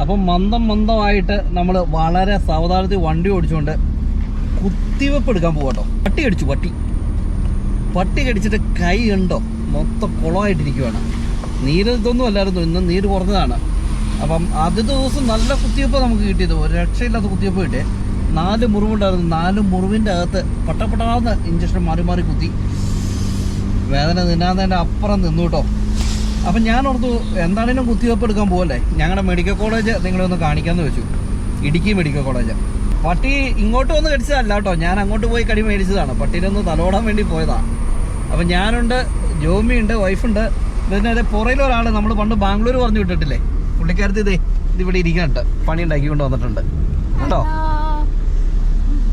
അപ്പം മന്ദം മന്ദമായിട്ട് നമ്മൾ വളരെ സാവധാനത്തിൽ വണ്ടി ഓടിച്ചുകൊണ്ട് കുത്തിവെപ്പ് എടുക്കാൻ പോകട്ടോ പട്ടി കടിച്ചു പട്ടി. പട്ടി കടിച്ചിട്ട് കൈ ഉണ്ടോ മൊത്തം കുളമായിട്ടിരിക്കുവാണ്. നീര് ഇതൊന്നും അല്ലായിരുന്നു ഇന്ന് നീര് കുറഞ്ഞതാണ്. അപ്പം ആദ്യ ദിവസം നല്ല കുത്തിവെപ്പ് നമുക്ക് കിട്ടിയത്. ഒരു രക്ഷയില്ലാത്ത കുത്തിവെപ്പ് കിട്ടിയേ. നാല് മുറിവുണ്ടായിരുന്നു. നാല് മുറിവിന്റെ അകത്ത് പട്ടപ്പെട്ടാന്ന് ഇഞ്ചക്ഷൻ മാറി മാറി കുത്തി. വേദന നിന്നാന്നതിന്റെ അപ്പുറം നിന്നു കേട്ടോ. അപ്പം ഞാൻ ഓർത്തു എന്താണേലും കുത്തിവെപ്പ് എടുക്കാൻ പോകല്ലേ ഞങ്ങളുടെ മെഡിക്കൽ കോളേജ് നിങ്ങളൊന്ന് കാണിക്കാമെന്ന് വെച്ചു. ഇടുക്കി മെഡിക്കൽ കോളേജ് പട്ടി ഇങ്ങോട്ട് വന്ന് കടിച്ചതല്ല കേട്ടോ ഞാൻ അങ്ങോട്ട് പോയി കടി മേടിച്ചതാണ്. പട്ടീനൊന്ന് തലോടാൻ വേണ്ടി പോയതാണ് അപ്പം ഞാനുണ്ട് ജോമിയുണ്ട് വൈഫുണ്ട് പിന്നെ അതേ പുറയിൽ ഒരാൾ നമ്മൾ പണ്ട് ബാംഗ്ലൂർ പറഞ്ഞു വിട്ടിട്ടില്ലേ? പുള്ളിക്കാരത്ത് ഇതേ ഇതിവിടെ ഇരിക്കുന്നുണ്ട്. പണി ഉണ്ടാക്കിക്കൊണ്ട് വന്നിട്ടുണ്ട്. കേട്ടോ?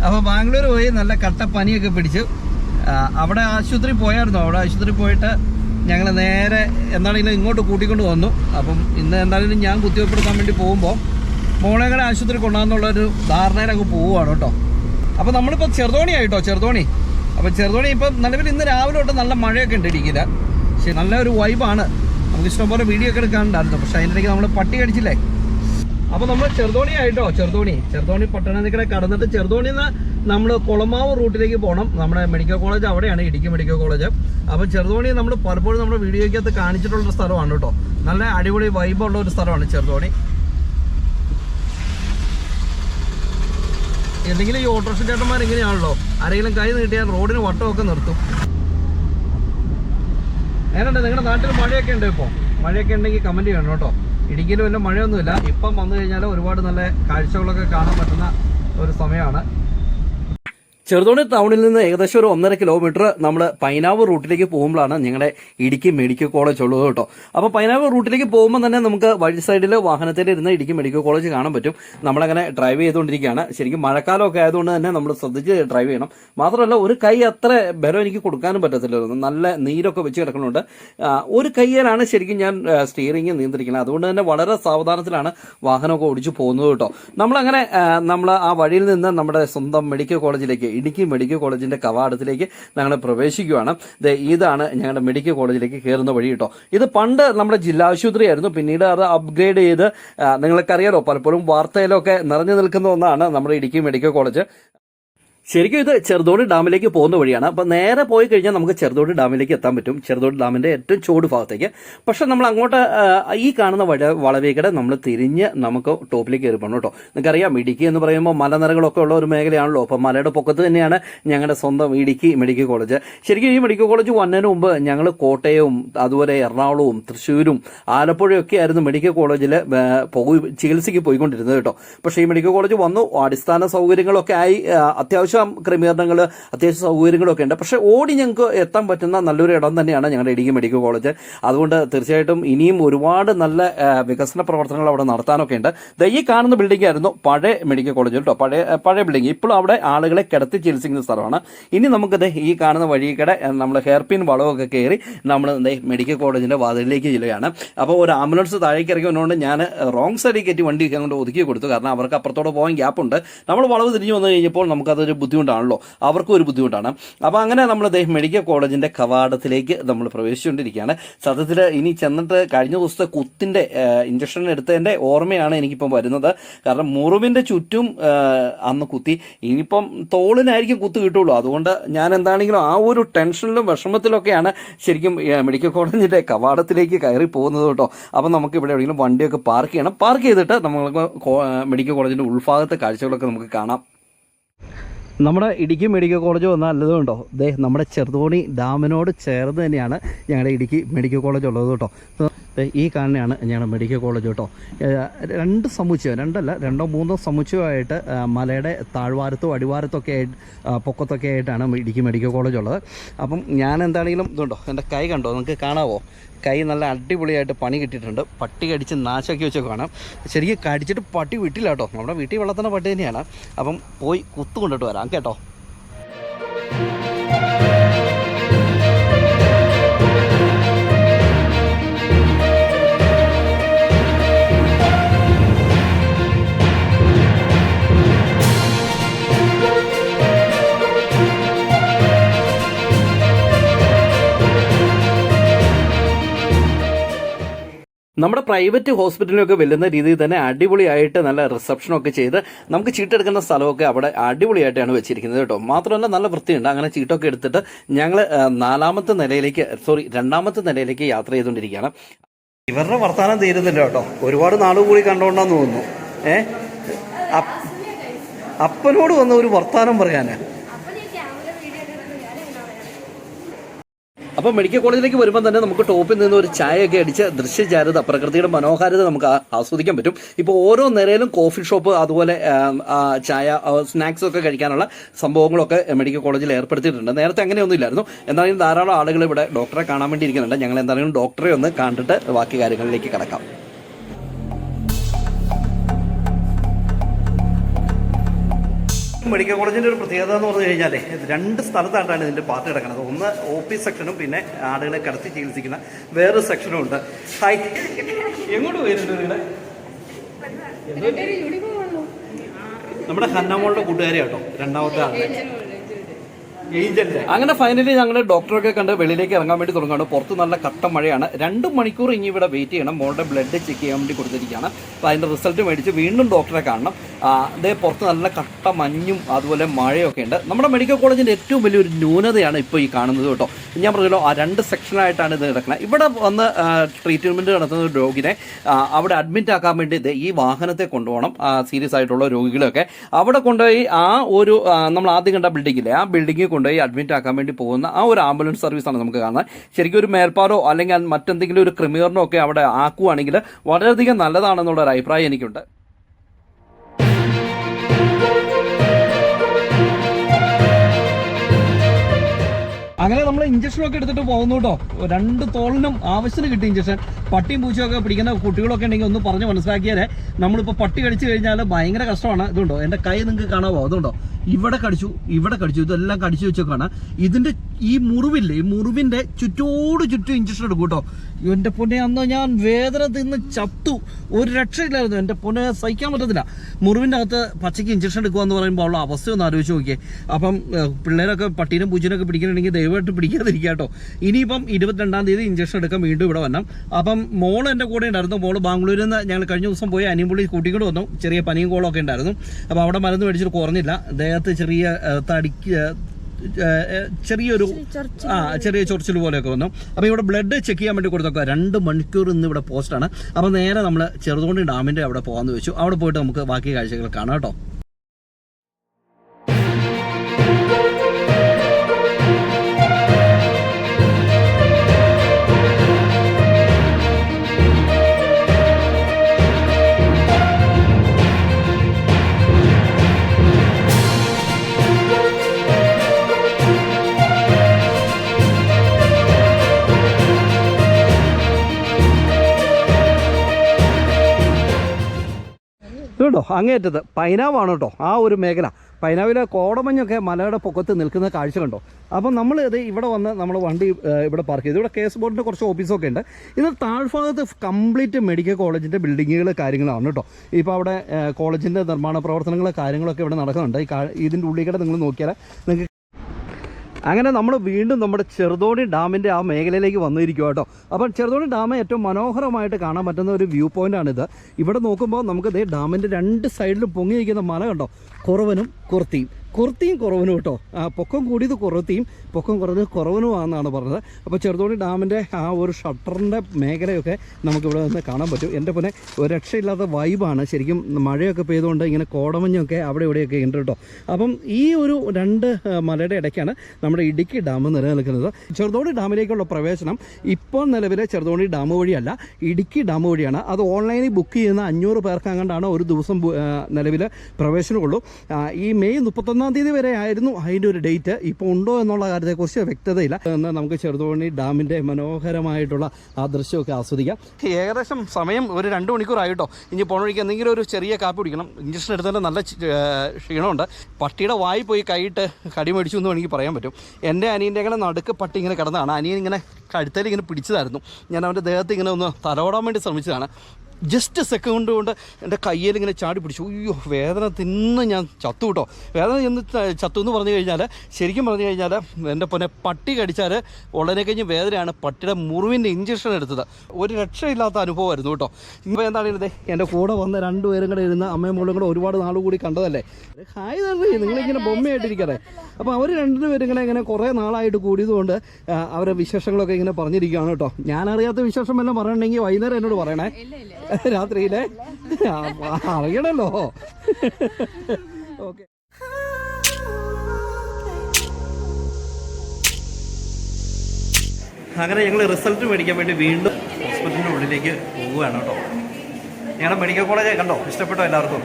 അപ്പോൾ ബാംഗ്ലൂർ പോയി നല്ല കട്ട പനിയൊക്കെ പിടിച്ചു അവിടെ ആശുപത്രി പോയായിരുന്നു? അവിടെ ആശുപത്രി പോയിട്ട് ഞങ്ങൾ നേരെ എന്താണെങ്കിലും ഇങ്ങോട്ട് കൂട്ടിക്കൊണ്ട് വന്നു. അപ്പം ഇന്ന് എന്താണെങ്കിലും ഞാൻ കുത്തിവെപ്പെടുക്കാൻ വേണ്ടി പോകുമ്പോൾ മോളേകളെ ആശുപത്രി കൊണ്ടുവന്നുള്ളൊരു ധാരണയിലങ്ങ് പോവുകയാണ് കേട്ടോ. അപ്പോൾ നമ്മളിപ്പോൾ ചെറുതോണി ആയിട്ടോ ചെറുതോണി. അപ്പോൾ ചെറുതോണി ഇപ്പം നിലവിൽ ഇന്ന് രാവിലെ തൊട്ട് നല്ല മഴയൊക്കെ ഉണ്ട് ഇടിക്കില്ല പക്ഷേ നല്ലൊരു വൈബാണ് നമുക്ക് ഇഷ്ടംപോലെ വീഡിയോ ഒക്കെ എടുക്കാനുണ്ടായിരുന്നു. പക്ഷേ അതിന്റെ ഇടയ്ക്ക് നമ്മൾ പട്ടി കടിച്ചില്ലേ? അപ്പൊ നമ്മൾ ചെറുതോണി ആയിട്ടോ ചെറുതോണി ചെറുതോണി പട്ടണത്തിക്കടെ കടന്നിട്ട് ചെറുതോണിന്ന് നമ്മൾ കുളമാവ് റൂട്ടിലേക്ക് പോകണം നമ്മുടെ മെഡിക്കൽ കോളേജ് അവിടെയാണ് ഇടുക്കി മെഡിക്കൽ കോളേജ് അപ്പൊ ചെറുതോണി നമ്മൾ പലപ്പോഴും നമ്മുടെ വീഡിയോയ്ക്കകത്ത് കാണിച്ചിട്ടുള്ള സ്ഥലമാണ് കേട്ടോ. നല്ല അടിപൊളി വൈബുള്ള ഒരു സ്ഥലമാണ് ചെറുതോണി. എന്തെങ്കിലും ഈ ഓട്ടോറിക്ഷ ചേട്ടന്മാർ ഇങ്ങനെയാണല്ലോ. ആരെങ്കിലും കൈ നീട്ടിയാൽ റോഡിന് വട്ടമൊക്കെ നിർത്തും. എങ്ങനെയുണ്ട് നിങ്ങളുടെ നാട്ടിൽ മഴയൊക്കെ ഉണ്ട് ഇപ്പോൾ മഴയൊക്കെ ഉണ്ടെങ്കിൽ കമന്റ് ചെയ്യണം കേട്ടോ. ഇടുക്കിയിൽ വല്ല മഴയൊന്നുമില്ല. ഇപ്പം വന്നു കഴിഞ്ഞാൽ ഒരുപാട് നല്ല കാഴ്ചകളൊക്കെ കാണാൻ പറ്റുന്ന ഒരു സമയമാണ്. ചെറുതോണി ടൗണിൽ നിന്ന് ഏകദേശം ഒരു ഒന്നര കിലോമീറ്റർ നമ്മൾ പൈനാവ് റൂട്ടിലേക്ക് പോകുമ്പോഴാണ് ഞങ്ങളുടെ ഇടുക്കി മെഡിക്കൽ കോളേജ് ഉള്ളത് കേട്ടോ. അപ്പോൾ പൈനാവ് റൂട്ടിലേക്ക് പോകുമ്പോൾ തന്നെ നമുക്ക് വഴി സൈഡിൽ വാഹനത്തിൽ ഇരുന്ന് ഇടുക്കി മെഡിക്കൽ കോളേജ് കാണാൻ പറ്റും. നമ്മളങ്ങനെ ഡ്രൈവ് ചെയ്തുകൊണ്ടിരിക്കുകയാണ്. ശരിക്കും മഴക്കാലമൊക്കെ ആയതുകൊണ്ട് തന്നെ നമ്മൾ ശ്രദ്ധിച്ച് ഡ്രൈവ് ചെയ്യണം. മാത്രമല്ല ഒരു കൈ അത്ര ബലം എനിക്ക് കൊടുക്കാനും പറ്റത്തില്ലായിരുന്നു നല്ല നീരൊക്കെ വെച്ച് കിടക്കുന്നുണ്ട്. ഒരു കയ്യിലാണ് ശരിക്കും ഞാൻ സ്റ്റിയറിംഗ് നിയന്ത്രിക്കുന്നത്. അതുകൊണ്ട് തന്നെ വളരെ സാവധാനത്തിലാണ് വാഹനമൊക്കെ ഓടിച്ചു പോകുന്നത് കേട്ടോ. നമ്മളങ്ങനെ നമ്മൾ ആ വഴിയിൽ നിന്ന് നമ്മുടെ സ്വന്തം മെഡിക്കൽ കോളേജിലേക്ക് ഇടുക്കി മെഡിക്കൽ കോളേജിന്റെ കവാടത്തിലേക്ക് ഞങ്ങൾ പ്രവേശിക്കുകയാണ്. ഇതാണ് ഞങ്ങളുടെ മെഡിക്കൽ കോളേജിലേക്ക് കയറുന്ന വഴി കേട്ടോ. ഇത് പണ്ട് നമ്മുടെ ജില്ലാ ആശുപത്രി ആയിരുന്നു. പിന്നീട് അത് അപ്ഗ്രേഡ് ചെയ്ത് നിങ്ങൾക്കറിയാലോ പലപ്പോഴും വാർത്തയിലൊക്കെ നിറഞ്ഞു നിൽക്കുന്ന ഒന്നാണ് നമ്മുടെ ഇടുക്കി മെഡിക്കൽ കോളേജ്. ശരിക്കും ഇത് ചെറുതോണി ഡാമിലേക്ക് പോകുന്ന വഴിയാണ്. അപ്പം നേരെ പോയി കഴിഞ്ഞാൽ നമുക്ക് ചെറുതോണി ഡാമിലേക്ക് എത്താൻ പറ്റും. ചെറുതോണി ഡാമിന്റെ ഏറ്റവും ചൂട് ഭാഗത്തേക്ക്. പക്ഷേ നമ്മൾ അങ്ങോട്ട് ഈ കാണുന്ന വഴ വളവേക്കടെ നമ്മൾ തിരിഞ്ഞ് നമുക്ക് ടോപ്പിലേക്ക് കയറി പോകണം കേട്ടോ. നിങ്ങൾക്കറിയാം ഇടുക്കി എന്ന് പറയുമ്പോൾ മലനിരകളൊക്കെ ഉള്ള ഒരു മേഖലയാണല്ലോ. അപ്പം മലയുടെ പൊക്കത്ത് തന്നെയാണ് ഞങ്ങളുടെ സ്വന്തം ഇടുക്കി മെഡിക്കൽ കോളേജ്. ശരിക്കും ഈ മെഡിക്കൽ കോളേജ് വന്നതിന് മുമ്പ് ഞങ്ങൾ കോട്ടയവും അതുപോലെ എറണാകുളവും തൃശ്ശൂരും ആലപ്പുഴയും ഒക്കെ ആയിരുന്നു മെഡിക്കൽ കോളേജിൽ പോയി ചികിത്സയ്ക്ക് പോയിക്കൊണ്ടിരുന്നത് കേട്ടോ. പക്ഷേ ഈ മെഡിക്കൽ കോളേജ് വന്നു. അടിസ്ഥാന സൗകര്യങ്ങളൊക്കെ ആയി ആ, അത്യാവശ്യം ക്രമീകരണങ്ങൾ അത്യാവശ്യം സൗകര്യങ്ങളൊക്കെ ഉണ്ട്. പക്ഷേ ഓടി ഞങ്ങൾക്ക് എത്താൻ പറ്റുന്ന നല്ലൊരു ഇടം തന്നെയാണ് ഞങ്ങളുടെ ഇടുക്കി മെഡിക്കൽ കോളേജ്. അതുകൊണ്ട് തീർച്ചയായിട്ടും ഇനിയും ഒരുപാട് നല്ല വികസന പ്രവർത്തനങ്ങൾ അവിടെ നടത്താനൊക്കെ ഉണ്ട്. ദൈ ഈ കാണുന്ന ബിൽഡിംഗ് ആയിരുന്നു പഴയ മെഡിക്കൽ കോളേജ് കേട്ടോ. പഴയ പഴയ ബിൽഡിംഗ് ഇപ്പോൾ അവിടെ ആളുകളെ കിടത്തി ചികിത്സിക്കുന്ന സ്ഥലമാണ്. ഇനി നമുക്ക് ഈ കാണുന്ന വഴിക്കടെ നമ്മൾ ഹെയർ പിൻ വളവൊക്കെ കയറി നമ്മൾ മെഡിക്കൽ കോളേജിന്റെ വാതിലിലേക്ക് ചെല്ലുകയാണ്. അപ്പോൾ ഒരു ആംബുലൻസ് താഴേക്ക് ഇറങ്ങിയതുകൊണ്ട് ഞാൻ റോങ് സൈഡിൽ കയറ്റി വണ്ടി അങ്ങോട്ട് ഒതുക്കി കൊടുത്തു. കാരണം അവർക്ക് അപ്പുറത്തോടെ പോകാൻ ഗ്യാപ്പുണ്ട് നമ്മൾ വളവ് തിരിഞ്ഞു വന്നു കഴിഞ്ഞപ്പോൾ നമുക്കതൊരു ബുദ്ധിമുട്ടാണല്ലോ. അവർക്കും ഒരു ബുദ്ധിമുട്ടാണ്. അപ്പോൾ അങ്ങനെ നമ്മൾ അദ്ദേഹം മെഡിക്കൽ കോളേജിന്റെ കവാടത്തിലേക്ക് നമ്മൾ പ്രവേശിച്ചുകൊണ്ടിരിക്കുകയാണ്. സത്യത്തിൽ ഇനി ചെന്നിട്ട് കഴിഞ്ഞ ദിവസത്തെ കുത്തിന്റെ ഇഞ്ചക്ഷൻ എടുത്തതിന്റെ ഓർമ്മയാണ് എനിക്കിപ്പം വരുന്നത്. കാരണം മുറിവിന്റെ ചുറ്റും അന്ന് കുത്തി. ഇനിയിപ്പം തോളിനായിരിക്കും കുത്ത് കിട്ടുള്ളൂ. അതുകൊണ്ട് ഞാൻ എന്താണെങ്കിലും ആ ഒരു ടെൻഷനിലും വിഷമത്തിലൊക്കെയാണ് ശരിക്കും മെഡിക്കൽ കോളേജിന്റെ കവാടത്തിലേക്ക് കയറി പോകുന്നത് കേട്ടോ. അപ്പം നമുക്ക് ഇവിടെ എവിടെയെങ്കിലും വണ്ടിയൊക്കെ പാർക്ക് ചെയ്യണം. പാർക്ക് ചെയ്തിട്ട് നമ്മൾ മെഡിക്കൽ കോളേജിന്റെ ഉൾഭാഗത്തെ കാഴ്ചകളൊക്കെ നമുക്ക് കാണാം. നമ്മുടെ ഇടുക്കി മെഡിക്കൽ കോളേജ് വന്നാൽ നല്ലതുണ്ടോ ദേ നമ്മുടെ ചെറുതോണി ഡാമിനോട് ചേർന്ന് തന്നെയാണ് ഞങ്ങളുടെ ഇടുക്കി മെഡിക്കൽ കോളേജ് ഉള്ളത് കേട്ടോ. ഈ കാണുന്നതാണ് ഞങ്ങളുടെ മെഡിക്കൽ കോളേജ് കേട്ടോ. രണ്ട് സമുച്ചയം രണ്ടല്ല രണ്ടോ മൂന്നോ സമുച്ചയമായിട്ട് മലയുടെ താഴ്വാരത്തോ അടിവാരത്തൊക്കെ ആയിട്ട് പൊക്കത്തൊക്കെ ആയിട്ടാണ് ഇടുക്കി മെഡിക്കൽ കോളേജ് ഉള്ളത്. അപ്പം ഞാൻ എന്താണെങ്കിലും ഇതുണ്ടോ എന്റെ കൈ കണ്ടോ നിങ്ങൾക്ക് കാണാവോ? കൈ നല്ല അടിപൊളിയായിട്ട് പണി കിട്ടിയിട്ടുണ്ട്. പട്ടി കടിച്ച് നാശാക്കി കാണാം ശരിക്കും കടിച്ചിട്ട് പട്ടി വിട്ടില്ല കേട്ടോ. നമ്മുടെ വീട്ടിൽ വളർത്തുന്ന പട്ടി തന്നെയാണ്. അപ്പം പോയി കുത്തു കൊണ്ടിട്ട് വരാം കേട്ടോ. നമ്മുടെ പ്രൈവറ്റ് ഹോസ്പിറ്റലിലൊക്കെ വെല്ലുന്ന രീതിയിൽ തന്നെ അടിപൊളിയായിട്ട് നല്ല റിസപ്ഷനൊക്കെ ചെയ്ത് നമുക്ക് ചീട്ടെടുക്കുന്ന സ്ഥലമൊക്കെ അവിടെ അടിപൊളിയായിട്ടാണ് വെച്ചിരിക്കുന്നത് കേട്ടോ. മാത്രമല്ല നല്ല വൃത്തിയുണ്ട്. അങ്ങനെ ചീട്ടൊക്കെ എടുത്തിട്ട് ഞങ്ങൾ നാലാമത്തെ നിലയിലേക്ക് സോറി രണ്ടാമത്തെ നിലയിലേക്ക് യാത്ര ചെയ്തുകൊണ്ടിരിക്കുകയാണ്. ഇവരുടെ വർത്തമാനം തീരുന്നില്ല കേട്ടോ. ഒരുപാട് നാളുകൂടി കൂടി കണ്ടുകൊണ്ടാന്ന് തോന്നുന്നു. ഏ? അപ്പനോട് വന്ന ഒരു വർത്തമാനം പറയാനാ. അപ്പോൾ മെഡിക്കൽ കോളേജിലേക്ക് വരുമ്പോൾ തന്നെ നമുക്ക് ടോപ്പിൽ നിന്ന് ഒരു ചായയൊക്കെ അടിച്ച് ദൃശ്യചാരത പ്രകൃതിയുടെ മനോഹാരിത നമുക്ക് ആസ്വദിക്കാൻ പറ്റും. ഇപ്പോൾ ഓരോ നിരയിലും കോഫി ഷോപ്പ് അതുപോലെ ചായ സ്നാക്സ് ഒക്കെ കഴിക്കാനുള്ള സംഭവങ്ങളൊക്കെ മെഡിക്കൽ കോളേജിൽ ഏർപ്പെടുത്തിയിട്ടുണ്ട്. നേരത്തെ അങ്ങനെയൊന്നും ഇല്ലായിരുന്നു. എന്തായാലും ധാരാളം ആളുകൾ ഇവിടെ ഡോക്ടറെ കാണാൻ വേണ്ടി ഇരിക്കുന്നുണ്ട്. ഞങ്ങൾ എന്തായാലും ഡോക്ടറെ ഒന്ന് കണ്ടിട്ട് ബാക്കി കാര്യങ്ങളിലേക്ക് കിടക്കാം. മെഡിക്കൽ കോളേജിന്റെ ഒരു പ്രത്യേകത എന്ന് പറഞ്ഞു കഴിഞ്ഞാൽ രണ്ട് സ്ഥലത്തായിട്ടാണ് ഇതിന്റെ പാർട്ട് കിടക്കുന്നത്. ഒന്ന് ഒ പി സെക്ഷനും പിന്നെ ആടുകളെ കടത്തി ചികിത്സിക്കുന്ന വേറൊരു സെക്ഷനും ഉണ്ട്. ഹായ് എങ്ങോട്ട് പോയിട്ടുണ്ട് നമ്മുടെ ഹന്നമോളുടെ കൂട്ടുകാരി കേട്ടോ രണ്ടാമത്തെ ആളെ. അങ്ങനെ ഫൈനലി ഞങ്ങൾ ഡോക്ടറൊക്കെ കണ്ട് വെളിയിലേക്ക് ഇറങ്ങാൻ വേണ്ടി തുടങ്ങുകയാണ്. പുറത്ത് നല്ല കട്ട മഴയാണ്. രണ്ട് മണിക്കൂർ ഇനി ഇവിടെ വെയിറ്റ് ചെയ്യണം. മോളുടെ ബ്ലഡ് ചെക്ക് ചെയ്യാൻ വേണ്ടി കൊടുത്തിരിക്കുകയാണ്. അപ്പോൾ അതിന്റെ റിസൾട്ട് മേടിച്ച് വീണ്ടും ഡോക്ടറെ കാണണം. അതേ പുറത്ത് നല്ല കട്ട മഞ്ഞും അതുപോലെ മഴയൊക്കെ ഉണ്ട്. നമ്മുടെ മെഡിക്കൽ കോളേജിന്റെ ഏറ്റവും വലിയൊരു ന്യൂനതയാണ് ഇപ്പോൾ ഈ കാണുന്നത് കേട്ടോ. ഞാൻ പറഞ്ഞല്ലോ ആ രണ്ട് സെക്ഷനായിട്ടാണ് ഇത് കിടക്കുന്നത് ഇവിടെ വന്ന് ട്രീറ്റ്മെന്റ് നടത്തുന്ന രോഗിനെ അവിടെ അഡ്മിറ്റ് ആക്കാൻ വേണ്ടി ഇത് ഈ വാഹനത്തെ കൊണ്ടുപോകണം. സീരിയസ് ആയിട്ടുള്ള രോഗികളൊക്കെ അവിടെ കൊണ്ടുപോയി ആ ഒരു നമ്മൾ ആദ്യം കണ്ട ബിൽഡിങ്ങില്ലേ ആ ബിൽഡിങ്ങിൽ കൊണ്ടുപോയി അഡ്മിറ്റ് ആക്കാൻ വേണ്ടി പോകുന്ന ആ ഒരു ആംബുലൻസ് സർവീസാണ് നമുക്ക് കാണുന്നത്. ശരിക്കും ഒരു മേൽപ്പാലോ അല്ലെങ്കിൽ മറ്റെന്തെങ്കിലും ഒരു ക്രിമിയറിനോ ഒക്കെ അവിടെ ആക്കുവാണെങ്കിൽ വളരെയധികം നല്ലതാണെന്നുള്ള ഒരു അഭിപ്രായം എനിക്കുണ്ട്. അങ്ങനെ നമ്മൾ ഇഞ്ചക്ഷനൊക്കെ എടുത്തിട്ട് പോകുന്നു കേട്ടോ രണ്ട് തോളിനും ആവശ്യത്തിന് കിട്ടി ഇഞ്ചക്ഷൻ പട്ടിയും പൂച്ചയൊക്കെ പിടിക്കുന്ന കുട്ടികളൊക്കെ ഉണ്ടെങ്കിൽ ഒന്ന് പറഞ്ഞ് മനസ്സിലാക്കിയാലേ. നമ്മളിപ്പോൾ പട്ടി കടിച്ചു കഴിഞ്ഞാൽ ഭയങ്കര കഷ്ടമാണ്. ഇതുണ്ടോ? എന്റെ കൈ നിങ്ങൾക്ക് കാണാവോ? അതുണ്ടോ? ഇവിടെ കടിച്ചു ഇവിടെ കടിച്ചു ഇതെല്ലാം കടിച്ചു വെച്ചൊക്കെയാണ് ഇതിന്റെ ഈ മുറിവില്ലേ ഈ മുറിവിന്റെ ചുറ്റോട് ചുറ്റും ഇഞ്ചക്ഷൻ എടുക്കും കേട്ടോ. എന്റെ പൊന്നെ അന്ന് ഞാൻ വേദന തിന്ന് ചത്തു. ഒരു രക്ഷയില്ലായിരുന്നു. എന്റെ പൊന്നെ സഹിക്കാൻ പറ്റത്തില്ല. മുറിവിന്റെ അകത്ത് പച്ചയ്ക്ക് ഇഞ്ചക്ഷൻ എടുക്കുക എന്ന് പറയുമ്പോൾ ഉള്ള അവസ്ഥ ഒന്ന് ആലോചിച്ച് നോക്കിയേ. അപ്പം പിള്ളേരൊക്കെ പട്ടീനും പൂച്ചനൊക്കെ പിടിക്കണമെങ്കിൽ ദയവായിട്ട് പിടിക്കാതിരിക്കുക കേട്ടോ. ഇനിയിപ്പം ഇരുപത്തിരണ്ടാം തീയതി ഇഞ്ചക്ഷൻ എടുക്കാൻ വീണ്ടും ഇവിടെ വരണം. അപ്പം മോൾ എന്റെ കൂടെ ഉണ്ടായിരുന്നു. മോൾ ബാംഗ്ലൂരിൽ നിന്ന് ഞങ്ങൾ കഴിഞ്ഞ ദിവസം പോയി അനിയമ്പുള്ളി കൂട്ടിക്കൊണ്ട് വന്നു. ചെറിയ പനിയും കോളൊക്കെ ഉണ്ടായിരുന്നു. അപ്പോൾ അവിടെ മരുന്ന് മേടിച്ചിട്ട് കുറഞ്ഞില്ല. ദേഹത്ത് ചെറിയ തടി തടിക്ക് ചെറിയൊരു ആ ചെറിയ ചൊറിച്ചിൽ പോലെയൊക്കെ വന്നു. അപ്പോൾ ഇവിടെ ബ്ലഡ് ചെക്ക് ചെയ്യാൻ വേണ്ടി കൊടുത്തൊക്കെ രണ്ട് മണിക്കൂർ ഇന്ന് ഇവിടെ പോസ്റ്റാണ്. അപ്പോൾ നേരെ നമ്മൾ ചെറുതോണ്ടി ഡാമിന്റെ അവിടെ പോകാമെന്ന് വെച്ചു. അവിടെ പോയിട്ട് നമുക്ക് ബാക്കി കാഴ്ചകൾ കാണാം കേട്ടോ. ഇതുണ്ടോ അങ്ങേറ്റത് പൈനാവാണ് കേട്ടോ. ആ ഒരു മേഖല. പൈനാവിലെ കോടമഞ്ഞൊക്കെ മലയുടെ പൊക്കത്ത് നിൽക്കുന്ന കാഴ്ച കണ്ടോ? അപ്പം നമ്മൾ ഇത് ഇവിടെ വന്ന് നമ്മൾ വണ്ടി ഇവിടെ പാർക്ക് ചെയ്തു. ഇവിടെ കേസ് ബോർഡിന്റെ കുറച്ച് ഓഫീസൊക്കെ ഉണ്ട്. ഇത് താഴ്ഭാഗത്ത് കംപ്ലീറ്റ് മെഡിക്കൽ കോളേജിന്റെ ബിൽഡിങ്ങുകൾ കാര്യങ്ങളാണ് കേട്ടോ. ഇപ്പോൾ അവിടെ കോളേജിന്റെ നിർമ്മാണ പ്രവർത്തനങ്ങൾ കാര്യങ്ങളൊക്കെ ഇവിടെ നടക്കുന്നുണ്ട്. ഈ ഇതിന്റെ ഉള്ളിൽ കൂടെ നിങ്ങൾ നോക്കിയാൽ നിങ്ങൾക്ക് അങ്ങനെ നമ്മൾ വീണ്ടും നമ്മുടെ ചെറുതോണി ഡാമിന്റെ ആ മേഖലയിലേക്ക് വന്നിരിക്കുക കേട്ടോ. അപ്പം ചെറുതോണി ഡാം ഏറ്റവും മനോഹരമായിട്ട് കാണാൻ പറ്റുന്ന ഒരു വ്യൂ പോയിന്റാണിത് ഇവിടെ നോക്കുമ്പോൾ നമുക്ക് ഡാമിന്റെ രണ്ട് സൈഡിലും പൊങ്ങിയിരിക്കുന്ന മല കണ്ടോ? കുറവനും കുർത്തിയും കുർത്തിയും കുറവനും കേട്ടോ. പൊക്കം കൂടിയത് കുറത്തിയും പൊക്കം കുറഞ്ഞത് കുറവനുമാണെന്നാണ് പറഞ്ഞത്. അപ്പോൾ ചെറുതോണി ഡാമിന്റെ ആ ഒരു ഷട്ടറിന്റെ മേഖലയൊക്കെ നമുക്കിവിടെ നിന്ന് കാണാൻ പറ്റും. എന്റെ പിന്നെ ഒരു രക്ഷയില്ലാത്ത വൈബാണ്. ശരിക്കും മഴയൊക്കെ പെയ്തുകൊണ്ട് ഇങ്ങനെ കോടമഞ്ഞൊക്കെ അവിടെ ഇവിടെയൊക്കെ ഉണ്ട് കേട്ടോ. അപ്പം ഈ ഒരു രണ്ട് മലയുടെ ഇടയ്ക്കാണ് നമ്മുടെ ഇടുക്കി ഡാം നിലനിൽക്കുന്നത്. ചെറുതോണി ഡാമിലേക്കുള്ള പ്രവേശനം ഇപ്പോൾ നിലവിലെ ചെറുതോണി ഡാം വഴിയല്ല ഇടുക്കി ഡാം വഴിയാണ്. അത് ഓൺലൈനിൽ ബുക്ക് ചെയ്യുന്ന അഞ്ഞൂറ് പേർക്കങ്ങാണ്ടാണ് ഒരു ദിവസം നിലവിൽ പ്രവേശനമുള്ളൂ. ഈ മെയ് മുപ്പത്തൊന്നാം തീയതി വരെ ആയിരുന്നു അതിന്റെ ഒരു ഡേറ്റ്. ഇപ്പോൾ ഉണ്ടോ എന്നുള്ള കാര്യത്തെക്കുറിച്ച് വ്യക്തതയില്ല. എന്നാൽ നമുക്ക് ചെറുതോണി ഡാമിന്റെ മനോഹരമായിട്ടുള്ള ആ ദൃശ്യമൊക്കെ ആസ്വദിക്കാം. ഏകദേശം സമയം ഒരു രണ്ട് മണിക്കൂറായിട്ടോ ഇനി പോണ വഴിക്ക് എന്തെങ്കിലും ഒരു ചെറിയ കാപ്പി കുടിക്കണം. ഇഞ്ചക്ഷൻ എടുത്തതിന്റെ നല്ല ക്ഷീണമുണ്ട്. പട്ടിയുടെ വായി പോയി കൈയിട്ട് കടി മേടിച്ചു എന്ന് വേണമെങ്കിൽ പറയാൻ പറ്റും. എന്റെ അനിയന്റെ ഇങ്ങനെ നടുക്ക് പട്ടി ഇങ്ങനെ കിടന്നതാണ്. അനിയൻ ഇങ്ങനെ കഴുത്തേൽ ഇങ്ങനെ പിടിച്ചതായിരുന്നു. ഞാൻ അവന്റെ ദേഹത്ത് ഇങ്ങനെ ഒന്ന് തലോടാൻ വേണ്ടി ശ്രമിച്ചതാണ്. ജസ്റ്റ് സെക്കൻഡ് കൊണ്ട് എന്റെ കയ്യിൽ ഇങ്ങനെ ചാടി പിടിച്ചു. അയ്യോ വേദന തിന്ന് ഞാൻ ചത്തു കേട്ടോ. വേദന എന്ന് ത- ചത്തു എന്ന് പറഞ്ഞു കഴിഞ്ഞാൽ ശരിക്കും പറഞ്ഞു കഴിഞ്ഞാൽ എന്റെ പൊന്നെ പട്ടി കടിച്ചാൽ ഉടനെ കഴിഞ്ഞ് വേദനയാണ് പട്ടിയുടെ മുറിവിന്റെ ഇഞ്ചക്ഷൻ എടുത്തത്. ഒരു രക്ഷയില്ലാത്ത അനുഭവമായിരുന്നു കേട്ടോ. ഇപ്പോൾ എന്താണ് ഇരുന്നത് എന്റെ കൂടെ വന്ന രണ്ടുപേരും കൂടെ ഇരുന്ന് അമ്മയും മോളും കൂടെ ഒരുപാട് നാൾ കൂടി കണ്ടതല്ലേ? ഹായ് തന്നെ നിങ്ങളിങ്ങനെ ബൊമ്മയായിട്ടിരിക്കട്ടെ അപ്പോൾ അവർ രണ്ടുപേരും ഇങ്ങനെ ഇങ്ങനെ കുറേ നാളായിട്ട് കൂടിയതുകൊണ്ട് അവരെ വിശേഷങ്ങളൊക്കെ ഇങ്ങനെ പറഞ്ഞിരിക്കുകയാണ് കേട്ടോ. ഞാനറിയാത്ത വിശേഷം എല്ലാം പറയണമെങ്കിൽ വൈകുന്നേരം എന്നോട് പറയണേ. രാത്രിയിലെ? അറിയണല്ലോ. ഓക്കെ. അങ്ങനെ ഞങ്ങൾ റിസൾട്ട് മേടിക്കാൻ വേണ്ടി വീണ്ടും ഹോസ്പിറ്റലിന്റെ ഉള്ളിലേക്ക് പോവുകയാണ് കേട്ടോ. ഞങ്ങളുടെ മെഡിക്കൽ കോളേജ് കണ്ടോ? ഇഷ്ടപ്പെട്ടോ എല്ലാവർക്കും?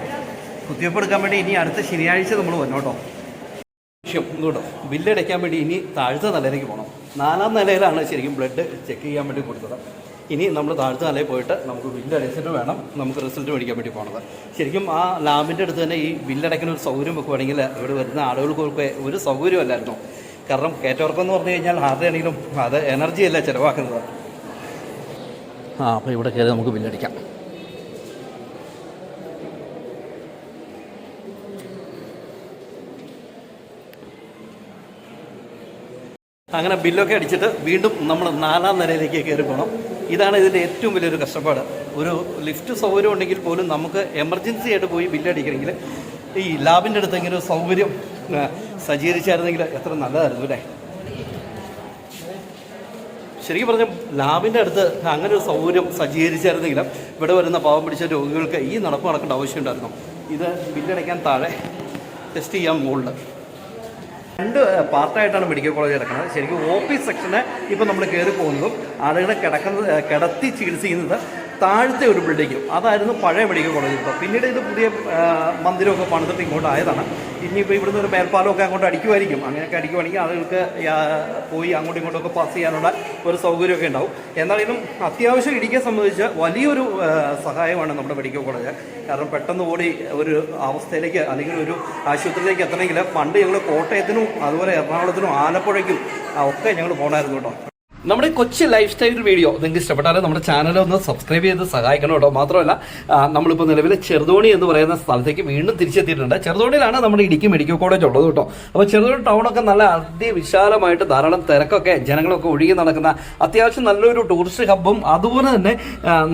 കുത്തിവയ്പ്പ് എടുക്കാൻ വേണ്ടി ഇനി അടുത്ത ശനിയാഴ്ച നമ്മൾ വന്നോട്ടോ. ഇതുകൊണ്ടോ ബില്ലടയ്ക്കാൻ വേണ്ടി ഇനി താഴ്ത്ത നിലയിലേക്ക് പോകണം നാലാം നിലയിലാണ് ശരിക്കും ബ്ലഡ് ചെക്ക് ചെയ്യാൻ വേണ്ടി കൊടുത്തത്. ഇനി നമ്മൾ താഴ്ത്ത നിലയിൽ പോയിട്ട് നമുക്ക് ബില്ലടച്ചിട്ട് വേണം നമുക്ക് റിസൾട്ട് മേടിക്കാൻ വേണ്ടി പോകണത് ശരിക്കും ആ ലാബിന്റെ അടുത്ത് തന്നെ ഈ ബില്ലടയ്ക്കുന്ന ഒരു സൗകര്യം വെക്കുവാണെങ്കിൽ ഇവിടെ വരുന്ന ആളുകൾക്കൊക്കെ ഒരു സൗകര്യമല്ലായിരുന്നു കാരണം കയറ്റവർക്കം എന്ന് പറഞ്ഞു കഴിഞ്ഞാൽ ആരുടെയാണെങ്കിലും അത് എനർജി അല്ല ചിലവാക്കുന്നത്. ആ അപ്പോൾ ഇവിടെ കയറി നമുക്ക് ബില്ലടിക്കാം അങ്ങനെ ബില്ലൊക്കെ അടിച്ചിട്ട് വീണ്ടും നമ്മൾ നാലാം നിലയിലേക്ക് കയറി പോകണം. ഇതാണ് ഇതിന്റെ ഏറ്റവും വലിയൊരു കഷ്ടപ്പാട്. ഒരു ലിഫ്റ്റ് സൗകര്യം ഉണ്ടെങ്കിൽ പോലും നമുക്ക് എമർജൻസി ആയിട്ട് പോയി ബില്ലടിക്കണമെങ്കിൽ ഈ ലാബിന്റെ അടുത്ത് ഇങ്ങനെ ഒരു സൗകര്യം സജ്ജീകരിച്ചായിരുന്നെങ്കിൽ എത്ര നല്ലതായിരുന്നു അല്ലേ? ശരിക്കും പറഞ്ഞാൽ ലാബിന്റെ അടുത്ത് അങ്ങനെ ഒരു സൗകര്യം സജ്ജീകരിച്ചായിരുന്നെങ്കിൽ ഇവിടെ വരുന്ന പാവം പിടിച്ച രോഗികൾക്ക് ഈ നടപ്പ് നടക്കേണ്ട ആവശ്യമുണ്ടായിരുന്നു ഇത് ബില്ലടയ്ക്കാൻ താഴെ ടെസ്റ്റ് ചെയ്യാൻ മുകളിൽ. രണ്ട് പാർട്ടായിട്ടാണ് മെഡിക്കൽ കോളേജ് കിടക്കുന്നത്. ശരിക്കും ഒ പി സെക്ഷന് ഇപ്പം നമ്മൾ കയറി പോകുന്നതും ആളുകളെ കിടക്കുന്നത് കിടത്തി ചികിത്സിക്കുന്നത് താഴത്തെ ഒരു ബിൽഡിങ്ങും അതായിരുന്നു പഴയ മെഡിക്കൽ കോളേജ് ഇപ്പോൾ പിന്നീട് ഇത് പുതിയ മന്ദിരമൊക്കെ പണിതിട്ട് ഇങ്ങോട്ട് ആയതാണ്. ഇനിയിപ്പോൾ ഇവിടുന്ന് ഒരു മേൽപ്പാലമൊക്കെ അങ്ങോട്ട് അടിക്കുമായിരിക്കും. അങ്ങനെയൊക്കെ അടിക്കുവാണെങ്കിൽ ആളുകൾക്ക് പോയി അങ്ങോട്ടും ഇങ്ങോട്ടൊക്കെ പാസ് ചെയ്യാനുള്ള ഒരു സൗകര്യമൊക്കെ ഉണ്ടാവും. എന്നാലും അത്യാവശ്യം ഇടുക്കിയെ സംബന്ധിച്ച് വലിയൊരു സഹായമാണ് നമ്മുടെ മെഡിക്കൽ കോളേജ്. കാരണം പെട്ടെന്ന് ഓടി ഒരു അവസ്ഥയിലേക്ക് അല്ലെങ്കിൽ ഒരു ആശുപത്രിയിലേക്ക് എത്തണമെങ്കിൽ പണ്ട് ഞങ്ങൾ കോട്ടയത്തിനും അതുപോലെ എറണാകുളത്തിനും ആലപ്പുഴയ്ക്കും ഒക്കെ ഞങ്ങൾ പോകണമായിരുന്നു കേട്ടോ. നമ്മുടെ കൊച്ചു ലൈഫ് സ്റ്റൈൽ വീഡിയോ നിങ്ങൾക്ക് ഇഷ്ടപ്പെട്ടാൽ നമ്മുടെ ചാനൽ ഒന്ന് സബ്സ്ക്രൈബ് ചെയ്ത് സഹായിക്കണം കേട്ടോ. മാത്രമല്ല നമ്മളിപ്പോൾ നിലവിൽ ചെറുതോണി എന്ന് പറയുന്ന സ്ഥലത്തേക്ക് വീണ്ടും തിരിച്ചെത്തിയിട്ടുണ്ട്. ചെറുതോണിയിലാണ് നമ്മുടെ ഇടുക്കി മെഡിക്കൽ കോളേജ് ഉള്ളത് കേട്ടോ. അപ്പോൾ ചെറുതോണി ടൗണൊക്കെ നല്ല അതിവിശാലമായിട്ട് ധാരാളം തിരക്കൊക്കെ ജനങ്ങളൊക്കെ ഒഴുകി നടക്കുന്ന അത്യാവശ്യം നല്ലൊരു ടൂറിസ്റ്റ് ഹബ്ബും അതുപോലെ തന്നെ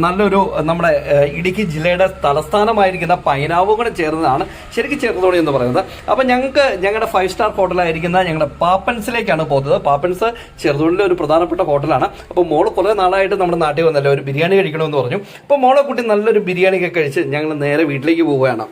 നല്ലൊരു നമ്മുടെ ഇടുക്കി ജില്ലയുടെ തലസ്ഥാനമായിരിക്കുന്ന പൈനാവും ചേർന്നതാണ് ശരിക്കും ചെറുതോണി എന്ന് പറയുന്നത്. അപ്പോൾ ഞങ്ങൾക്ക് ഞങ്ങളുടെ ഫൈവ് സ്റ്റാർ ഹോട്ടലായിരിക്കുന്ന ഞങ്ങളുടെ പാപ്പൻസിലേക്കാണ് പോകുന്നത്. പാപ്പൻസ് ചെറുതോണിയിലെ ഒരു പ്രധാനപ്പെട്ട ഹോട്ടലാണ്. അപ്പോൾ മോൾ കുറേ നാളായിട്ട് നമ്മുടെ നാട്ടിൽ വന്നല്ലോ ഒരു ബിരിയാണി കഴിക്കണമെന്ന് പറഞ്ഞു. അപ്പോൾ മോളെ കുട്ടി നല്ലൊരു ബിരിയാണിയൊക്കെ കഴിച്ച് ഞങ്ങൾ നേരെ വീട്ടിലേക്ക് പോവുകയാണ്.